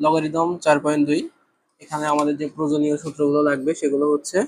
Logarithm চার point দুই। এখানে আমাদের যে প্রয়োজনীয় সূত্রগুলো লাগবে সেগুলো হচ্ছে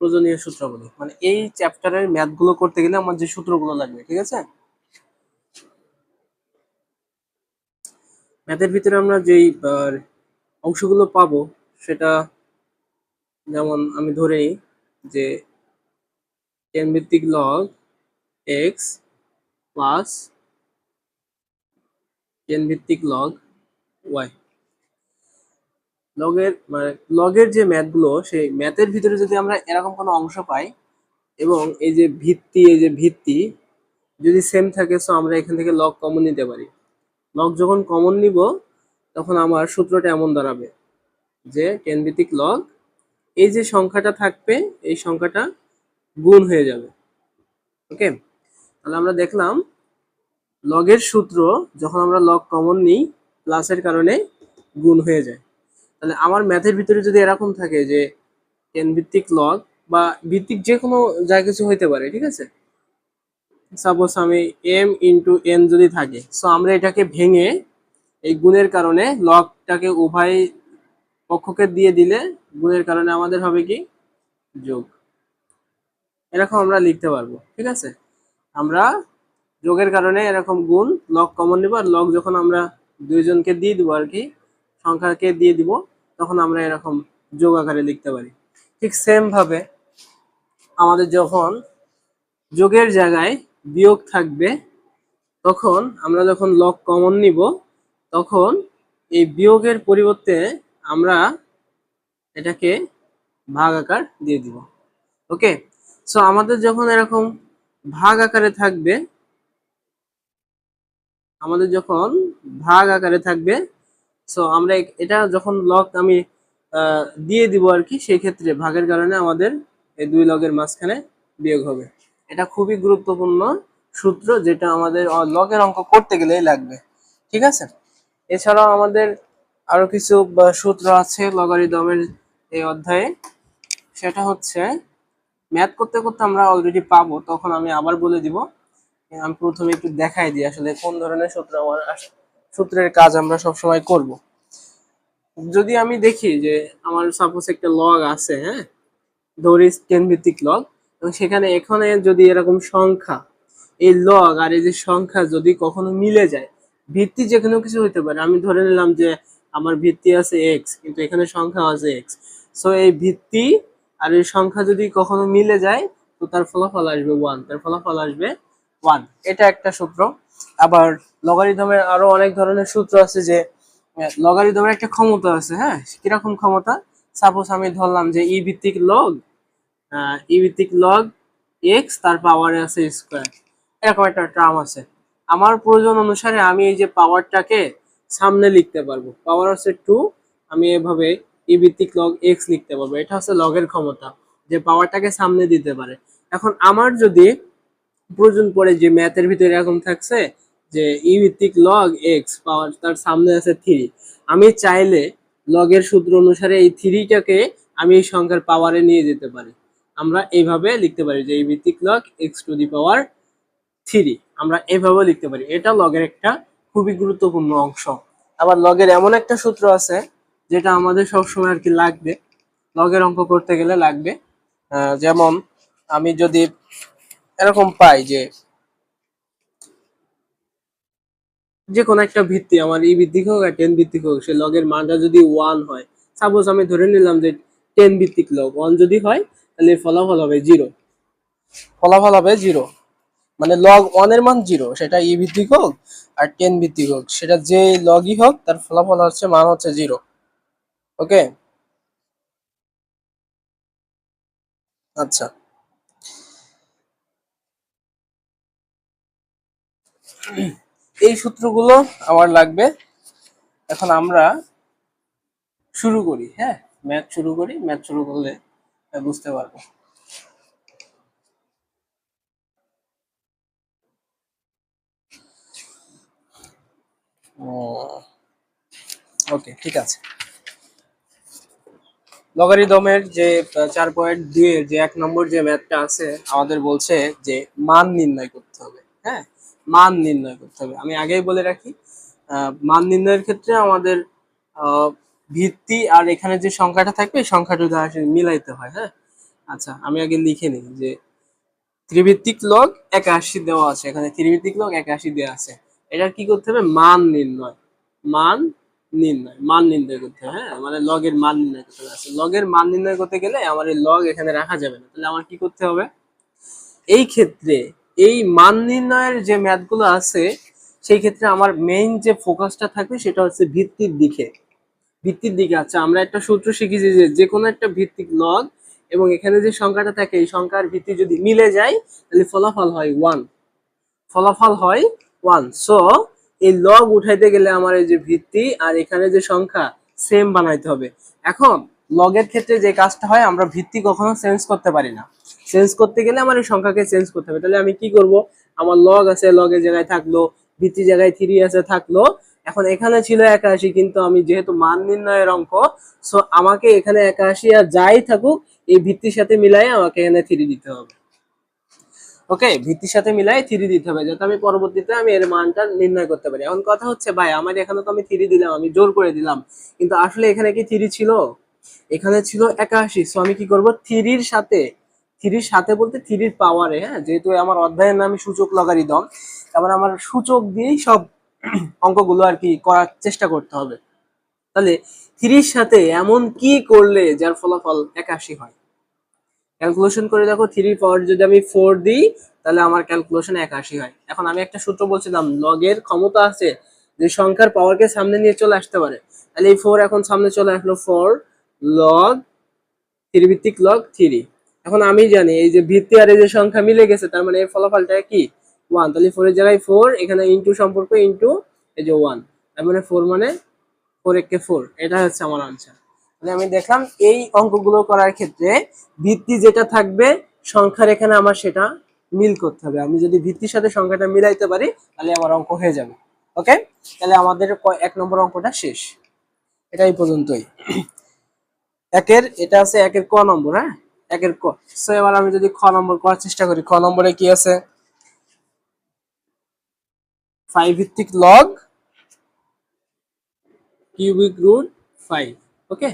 প্রয়োজনীয় সূত্রগুলো। মানে এই চ্যাপ্টারের ম্যাথগুলো করতে গেলে আমার যে সূত্রগুলো লাগবে, ঠিক আছে? ম্যাথের ভিতরে আমরা যেই অংশগুলো পাবো সেটা যেমন আমি ধরে নিই যে টেন ভিত্তিক লগ এক্স প্লাস টেন ভিত্তিক লগ ওয়াই লগের মানে লগের যে ম্যাথগুলো, সেই ম্যাথের ভিতরে যদি আমরা এরকম কোনো অংশ পাই এবং এই যে ভিত্তি, এই যে ভিত্তি যদি সেম থাকে সো আমরা এখান থেকে লগ কমন নিতে পারি। লগ যখন কমন নিব, তখন আমার সূত্রটা এমন দাঁড়াবে যে টেন ভিত্তিক লগ এই যে সংখ্যাটা থাকবে, এই সংখ্যাটা গুণ হয়ে যাবে। ওকে? তাহলে আমরা দেখলাম, লগের সূত্র যখন আমরা লগ কমন নিই প্লাসের কারণে গুণ হয়ে যায়। তাহলে আমার ম্যাথের ভিতরে যদি এরকম থাকে যে টেন ভিত্তিক লগ বা ভিত্তিক যে কোনো যা কিছু হইতে পারে, ঠিক আছে? সাপোজ আমি এম ইন্টু এন যদি থাকে সো আমরা এটাকে ভেঙে এই গুণের কারণে লগটাকে উভয় পক্ষকে দিয়ে দিলে গুণের কারণে আমাদের হবে কি? যোগ। এরকম আমরা লিখতে পারব, ঠিক আছে? আমরা যোগের কারণে এরকম গুণ লগ কমন নেব আর লগ যখন আমরা দুইজনকে দিয়ে দিব আর কি, সংখ্যাকে দিয়ে দিব, তখন আমরা এরকম যোগ আকারে লিখতে পারি। ঠিক সেম ভাবে আমাদের যখন যোগের জায়গায় বিয়োগ থাকবে, তখন আমরা যখন লগ কমন নিব, তখন এই বিয়োগের পরিবর্তে আমরা এটাকে ভাগ আকার দিয়ে দিব। ওকে সো আমাদের যখন এরকম ভাগ আকারে থাকবে, আমাদের যখন ভাগ আকারে থাকবে সো আমরা এটা যখন লগ আমি দিয়ে দিব আর কি, সেই ক্ষেত্রে ভাগের কারণে আমাদের এই দুই লগের মাঝখানে বিয়োগ হবে। এটা খুবই গুরুত্বপূর্ণ সূত্র যেটা আমাদের লগের অঙ্ক করতে গেলেই লাগবে। ঠিক আছে? এছাড়াও আমাদের আরও কিছু সূত্র আছে লগারিদমের এই অধ্যায়ে। সেটা হচ্ছে ম্যাথ করতে করতে আমরা অলরেডি পাবো, তখন আমি আবার বলে দিব। আমি প্রথমে একটু দেখাই দিই আসলে কোন ধরনের সূত্র আমার সূত্রের কাজ আমরা সব সময় করব। যদি আমি দেখি যে আমার সাপোজ একটা লগ আছে হ্যাঁ? ধরি টেন ভিত্তিক লগ এবং সেখানে এখানে যদি এরকম সংখ্যা, এই লগ আর এই যে সংখ্যা যদি কখনো মিলে যায়, ভিত্তি যে কোনো কিছু হতে পারে। আমি ধরে নিলাম যে আমার ভিত্তি আছে এক্স কিন্তু এখানে সংখ্যা আছে এক্স সো এই ভিত্তি আর এই সংখ্যা যদি কখনো মিলে যায়, তো তার ফলাফল আসবে ওয়ান তার ফলাফল আসবে ওয়ান এটা একটা সূত্র। আবার লগারিদমের আরও অনেক ধরনের সূত্র আছে যে লগারিদমের একটা ক্ষমতা আছে হ্যাঁ? কীরকম ক্ষমতা? সাপোজ আমি ধরলাম যে ই ভিত্তিক লগ ই ভিত্তিক লগ এক্স তার পাওয়ারে আছে স্কোয়ার এরকম একটা টার্ম আছে। আমার প্রয়োজন অনুসারে আমি এই যে পাওয়ারটাকে সামনে লিখতে পারব। পাওয়ার হচ্ছে টু আমি এভাবে ই ভিত্তিক লগ এক্স লিখতে পারব। এটা হচ্ছে লগের ক্ষমতা, যে পাওয়ারটাকে সামনে দিতে পারে। এখন আমার যদি প্রয়োজন পড়ে যে ম্যাথের ভিতরে এরকম থাকছে, যে ই ভিত্তিক লগ এক্স পাওয়ার তার সামনে আছে থ্রি আমি চাইলে লগের সূত্র অনুসারে এই থ্রিটাকে আমি এই সংখ্যার পাওয়ারে নিয়ে যেতে পারি। আমরা এইভাবে লিখতে পারি যে এই ভিত্তিক log x to the power three আমরা এইভাবে লিখতে পারি। এটা লগের একটা খুবই গুরুত্বপূর্ণ অংশ। আবার লগের এমন একটা সূত্র আছে, যেটা আমাদের সবসময় আর কি লাগবে। লগের অঙ্ক করতে গেলে লাগবে। যেমন আমি যদি এরকম পাই যে যে কোনো একটা ভিত্তি, আমার ই ভিত্তিক হোক আর টেন ভিত্তিক হোক, সে লগের মানটা যদি ওয়ান হয় সাপোজ আমি ধরে নিলাম যে টেন ভিত্তিক লগ ওয়ান যদি হয়, তাহলে ফলাফল হবে জিরো ফলাফল হবে জিরো মানে লগ ওয়ানের মান জিরো সেটা ই ভিত্তিক হোক আর টেন ভিত্তিক হোক, সেটা যে লগই হোক, তার ফলাফল হচ্ছে, মান হচ্ছে জিরো ওকে আচ্ছা। এই সূত্রগুলো আমার লাগবে। এখন আমরা শুরু করি হ্যাঁ? ম্যাথ শুরু করি ম্যাথ শুরু করলে বুঝতে পারব। ওকে, ঠিক আছে। লগারিদমের যে চার পয়েন্ট দুইয়ের যে এক নম্বর যে ম্যাথটা আছে, আমাদের বলছে যে মান নির্ণয় করতে হবে হ্যাঁ? মান নির্ণয় করতে হবে। আমি আগেই বলে রাখি মান নির্ণয়ের ক্ষেত্রে আমাদের ভিত্তি আর এখানে যে সংখ্যাটা থাকবে, এই সংখ্যাটা আসলে মিলাইতে হয় হ্যাঁ? আচ্ছা আমি আগে লিখে নিই যে ত্রিভিত্তিক লগ একাশি দেওয়া আছে, এখানে ত্রিভিত্তিক লগ একাশি দেওয়া আছে। এটার কি করতে হবে? মান নির্ণয়। মান নির্ণয়। মান নির্ণয় করতে হবে হ্যাঁ? মানে লগের মান নির্ণয় করতে হবে। আচ্ছা, লগের মান নির্ণয় করতে গেলে আমার এই লগ এখানে রাখা যাবে না। তাহলে আমার কি করতে হবে? এই ক্ষেত্রে এই মান নির্ণয়ের যে ম্যাথগুলো আছে সেই ক্ষেত্রে আমার মেইন যে ফোকাসটা থাকবে সেটা হচ্ছে ভিত্তির দিকে। ভিত্তির দিকে আচ্ছা আমরা একটা সূত্র শিখেছি যে যে কোনো একটা ভিত্তিক লগ এবং এখানে যে সংখ্যাটা থাকে এই সংখ্যার ভিত্তি যদি মিলে যায় তাহলে ফলাফল হয় ওয়ান ফলাফল হয় ওয়ান সো এই লগ উঠাইতে গেলে আমার এই যে ভিত্তি আর এখানে যে সংখ্যা সেম বানাইতে হবে। এখন লগের ক্ষেত্রে যে কাজটা হয়, আমরা ভিত্তি কখনো চেঞ্জ করতে পারি না। চেঞ্জ করতে গেলে আমার এই সংখ্যাকে চেঞ্জ করতে হবে। তাহলে আমি কি করব? আমার লগ আছে লগের জায়গায় থাকল, ভিত্তি জায়গায় থ্রি আছে, থাকল। এখন এখানে ছিল একাশি, কিন্তু আমি যেহেতু মান নির্ণয়ের অঙ্ক সো আমাকে এখানে একাশি আর যাই থাকুক, এই ভিত্তির সাথে মিলাই আমাকে এখানে থ্রি দিতে হবে। ওকে ভিত্তির সাথে মিলাই থ্রি দিতে হবে, যাতে আমি পরবর্তীতে আমি এর মানটা নির্ণয় করতে পারি। এখন কথা হচ্ছে, ভাই আমার এখানে তো আমি থ্রি দিলাম, আমি জোর করে দিলাম। কিন্তু আসলে এখানে কি থ্রি ছিল? এখানে ছিল একাশি সো আমি কি করব? থ্রির সাথে থ্রির সাথে বলতে থ্রির পাওয়ারে হ্যাঁ? যেহেতু আমার অধ্যায়ের নামই সূচক লগারি লগারিদম তারপরে আমার সূচক দিয়েই সব অঙ্কগুলো আর কি করার চেষ্টা করতে হবে। তাহলে থ্রির সাথে এমন কি করলে যার ফলাফল একাশি হয়? ক্যালকুলেশন করে দেখো থ্রি পাওয়ার যদি আমি ফোর দিই, তাহলে আমার ক্যালকুলেশন একাশি হয়। এখন আমি একটা সূত্র বলছিলাম লগের ক্ষমতা আছে, যে সংখ্যার পাওয়ারকে সামনে নিয়ে চলে আসতে পারে। তাহলে এই ফোর এখন সামনে চলে আসলো ফোর লগ থ্রি ভিত্তিক লগ থ্রি এখন আমি জানি, এই যে ভিত্তি আর এই যে সংখ্যা মিলে গেছে, তার মানে এর ফলাফলটা কি? ওয়ান তাহলে ফোরের জায়গায় ফোর এখানে ইন্টু সম্পর্ক ইন্টু এই যে ওয়ান তার মানে ফোর মানে ফোর একে ফোর এটা হচ্ছে আমার আনসার আমি দেখলাম এই অঙ্কগুলো করার ক্ষেত্রে ভিত্তি যেটা থাকবে, সংখ্যার এখানে আমার সেটা মিল করতে হবে। আমি যদি ভিত্তির সাথে সংখ্যাটা মিলাইতে পারি, তাহলে আমার অঙ্ক হয়ে যাবে। ওকে? তাহলে আমাদের এক নম্বর অঙ্কটা শেষ। এটা এই পর্যন্তই। একের, এটা আছে একের ক নম্বর হ্যাঁ? একের ক। সো এবার আমি যদি খ নম্বর করার চেষ্টা করি, খ নম্বরে কি আছে? ফাইভ ভিত্তিক log cubic root five okay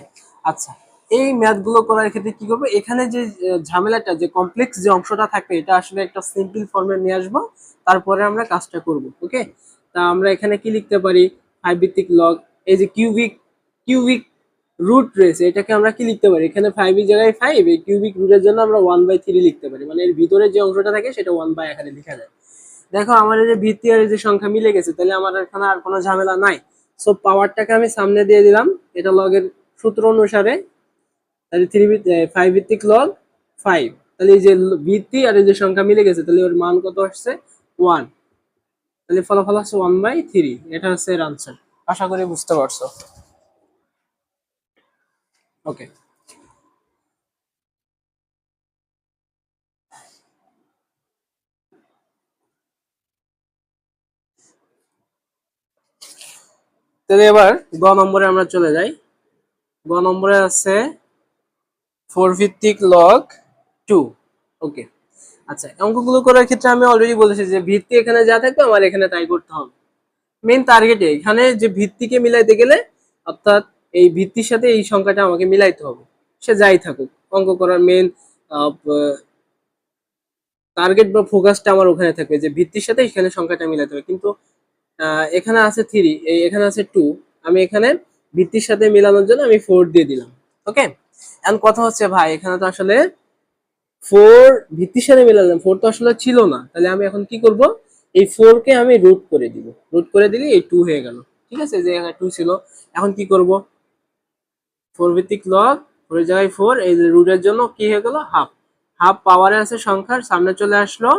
আচ্ছা এই ম্যাথগুলো করার ক্ষেত্রে কি করব? এখানে যে ঝামেলাটা, যে কমপ্লেক্স যে অংশটা থাকবে, এটা আসলে একটা সিম্পল ফর্মে নিয়ে আসব। তারপরে আমরা কাজটা করব ওকে তা আমরা এখানে কি লিখতে পারি? ফাইভ ভিত্তিক লগ এই যে কিউবিক কিউবিক রুট রয়েছে, এটাকে আমরা কি লিখতে পারি? এখানে ফাইভ এর জায়গায় ফাইভ এই কিউবিক রুটের জন্য আমরা ওয়ান বাই থ্রি লিখতে পারি। মানে এর ভিতরে যে অংশটা থাকে, সেটা ওয়ান বাই এখানে লেখা যায়। দেখো এই যে ভিত্তি আর যে সংখ্যা মিলে গেছে, তাহলে আমার এখানে আর কোনো ঝামেলা নাই। সো পাওয়ারটাকে আমি সামনে দিয়ে দিলাম, এটা লগের সূত্র অনুসারে তাহলে থ্রি ফাইভ ভিত্তিক লগ ফাইভ তাহলে এই যে ভিত্তি আর এই যে সংখ্যা মিলে গেছে তাহলে ওর মান কত আসছে? ওয়ান তাহলে ফলাফল আসছে ওয়ান বাই থ্রি এটা হচ্ছে এর আনসার আশা করি বুঝতে পারছ। ওকে তাহলে এবার গ নম্বরে আমরা চলে যাই। গ নম্বরে আছে ফোর ভিত্তিক লগ টু ওকে আচ্ছা অঙ্কগুলো করার ক্ষেত্রে আমি অলরেডি বলেছি যে ভিত্তি এখানে যা থাকবে আমার এখানে তাই করতে হবে। মেন টার্গেটে এখানে যে ভিত্তিকে মিলাইতে গেলে অর্থাৎ এই ভিত্তির সাথে এই সংখ্যাটা আমাকে মিলাইতে হবে। সে যাই থাকুক, অঙ্ক করার মেন টার্গেট বা ফোকাসটা আমার ওখানে থাকবে যে ভিত্তির সাথে এখানে সংখ্যাটা মিলাতে হবে। কিন্তু এখানে আছে থ্রি এখানে আছে টু আমি এখানে ভিত্তির সাথে মিলানোর জন্য আমি ফোর দিয়ে দিলাম ওকে এখন কথা হচ্ছে, ভাই, এখানে তো আসলে ফোর ভিত্তির সাথে মিলালাম ফোর তো আসলে ছিল না। তাহলে আমি এখন কি করব? এই ফোর কে আমি রুট করে দিব। রুট করে দিলে এই টু হয়ে গেল। ঠিক আছে? যে টু ছিল। এখন কি করব? ফোর ভিত্তিক লগ ফোরের জায়গায় ফোর এই রুটের জন্য কি হয়ে গেল? হাফ হাফ পাওয়ারে আছে সংখ্যার, সামনে চলে আসলো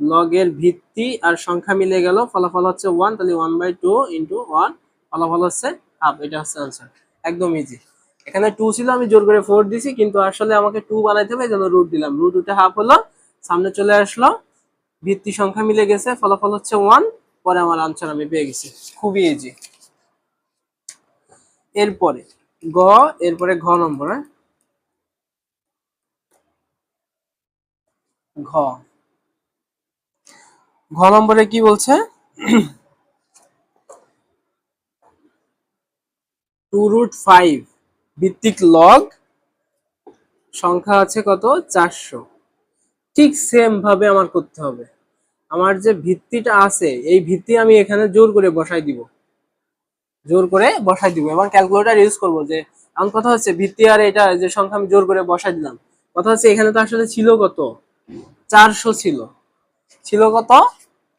লগের ভিত্তি আর সংখ্যা মিলে গেল। ফলাফল হচ্ছে ওয়ান তাহলে one by two into one ফলাফল হচ্ছে হাফ এটা হচ্ছে আনসার একদম ইজি এখানে টু ছিল, আমি জোর করে ফোর দিছি, কিন্তু আসলে আমাকে টু বানাইতে হবে যেন রুট দিলাম। রুট উঠে হাফ হলো, সামনে চলে আসলো, ভিত্তি সংখ্যা মিলে গেছে, ফলাফল হচ্ছে ওয়ান পরে আমার আনসার আমি পেয়ে গেছি। খুবই ইজি এরপরে, গ, এরপরে ঘ নম্বর হ্যাঁ? ঘ। ঘ নম্বরে কি বলছে? টু রুট ফাইভ ভিত্তিক লগ সংখ্যা আছে কত? চারশো। ঠিক সেম ভাবে আমার করতে হবে। আমার যে ভিত্তিটা আছে, এই ভিত্তি আমি এখানে জোর করে বসাই দিব। জোর করে বসাই দিব। এবং ক্যালকুলেটর ইউজ করব যে, এখন কথা হচ্ছে ভিত্তি আর এটা যে সংখ্যা আমি জোর করে বসাই দিলাম। কথা হচ্ছে এখানে তো আসলে ছিল কত? চারশো ছিল। ছিল কত?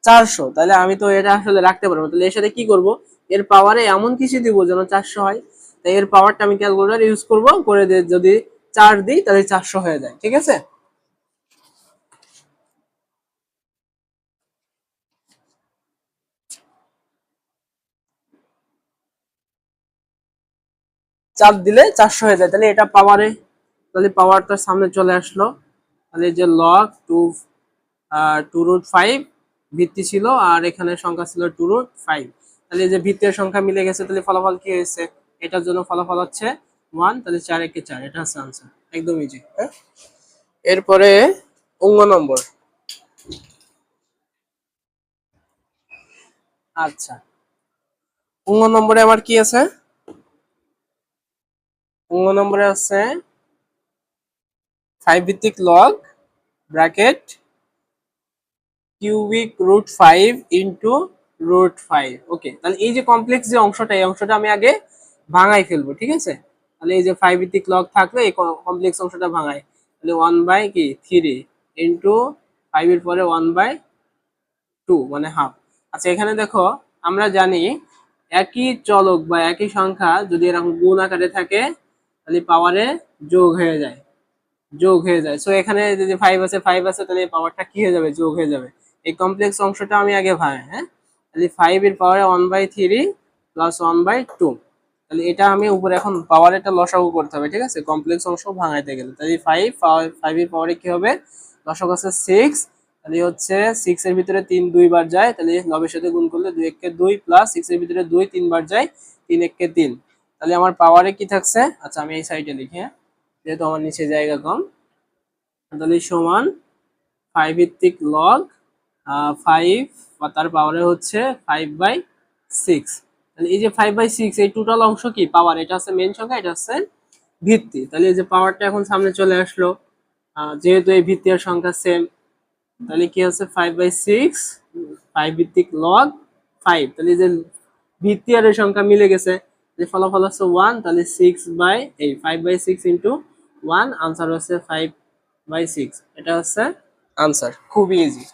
চারশো। তাহলে আমি তো এটা আসলে রাখতে পারব তাহলে এর সাথে কি করব? এর পাওয়ারে এমন কিছু দিব যেন চারশো হয়। তাই এর পাওয়ারটা আমি ক্যালকুলেটর ইউজ করব, করে দিয়ে যদি চার দিই, তাহলে চারশো হয়ে যায়, ঠিক আছে? চার দিলে চারশো হয়ে যায়, তাহলে এটা পাওয়ারে তাহলে পাওয়ারটা সামনে চলে আসলো। তাহলে যে log two two root five ভিত্তি ছিল, আর এখানে সংখ্যা ছিল টু রুট ফাইভ তাহলে যে ভিত্তির সংখ্যা মিলে গেছে, তাহলে ফলাফল কি হয়েছে? এটার জন্য ফলাফল হচ্ছে ওয়ান তাহলে চার একে চার, এটা হচ্ছে আনসার একদম ইজি হ্যাঁ? এরপরে অঙ্গ নম্বর। আচ্ছা অঙ্গ নম্বরে আমার কি আছে? অঙ্গ নম্বরে আছে ফাইভ ভিত্তিক log bracket cubic root five into root five okay তাহলে এই যে কমপ্লেক্স যে অংশটা, এই অংশটা আমি আগে ভাঙাই ফেলব, ঠিক আছে? তাহলে এই যে ফাইভ ভিত্তিক লগ থাকলে এই কমপ্লেক্স অংশটা ভাঙাই। তাহলে ওয়ান বাই কি? থ্রি ইন্টু ফাইভের পরে ওয়ান বাই টু মানে হাফ আচ্ছা এখানে দেখো, আমরা জানি একই চলক বা একই সংখ্যা যদি এরকম গুণ আকারে থাকে, তাহলে পাওয়ারে যোগ হয়ে যায়। যোগ হয়ে যায়। সো এখানে যদি ফাইভ আছে ফাইভ আছে, তাহলে পাওয়ারটা কি হয়ে যাবে? যোগ হয়ে যাবে। এই কমপ্লেক্স অংশটা আমি আগে ভাই হ্যাঁ? তাহলে ফাইভ এর পাওয়ারে one by three plus one by two তাহলে এটা আমি উপরে এখন পাওয়ার এটা লসাগু করতে হবে, ঠিক আছে? কমপ্লেক্স অংশ ভাঙাইতে গেলে। তাহলে ফাইভ ফাইভ এর পাওয়ারে কি হবে? লসাগু আছে সিক্স তাহলে হচ্ছে সিক্স এর ভিতরে তিন দুইবার যায়, তাহলে নবের সাথে গুণ করলে দুই এককে দুই প্লাস সিক্স এর ভিতরে দুই তিনবার যায়, তিন এককে তিন। তাহলে আমার পাওয়ারে কি থাকছে? আচ্ছা আমি এই সাইডে লিখি হ্যাঁ? যেহেতু আমার নিচে জায়গা কম। তাহলে সমান ফাইভ ভিত্তিক লগ ফাইভ তার পাওয়ারে হচ্ছে ফাইভ বাই সিক্স তাহলে এই যে ফাইভ বাই সিক্স এই টোটাল অংশ কি? পাওয়ার এটা হচ্ছে মেন সংখ্যা এটা হচ্ছে ভিত্তি। তাহলে এই যে পাওয়ারটা এখন সামনে চলে আসলো যেহেতু এই ভিত্তি আর সংখ্যা সেম তাহলে কি হচ্ছে ফাইভ বাই সিক্স ফাইভ ভিত্তিক লগ ফাইভ তাহলে এই যে ভিত্তি আর এই সংখ্যা মিলে গেছে যে ফলাফল হচ্ছে ওয়ান তাহলে সিক্স বাই এই five by six into one answer হচ্ছে ফাইভ বাই সিক্স এটা হচ্ছে আনসার খুবই ইজি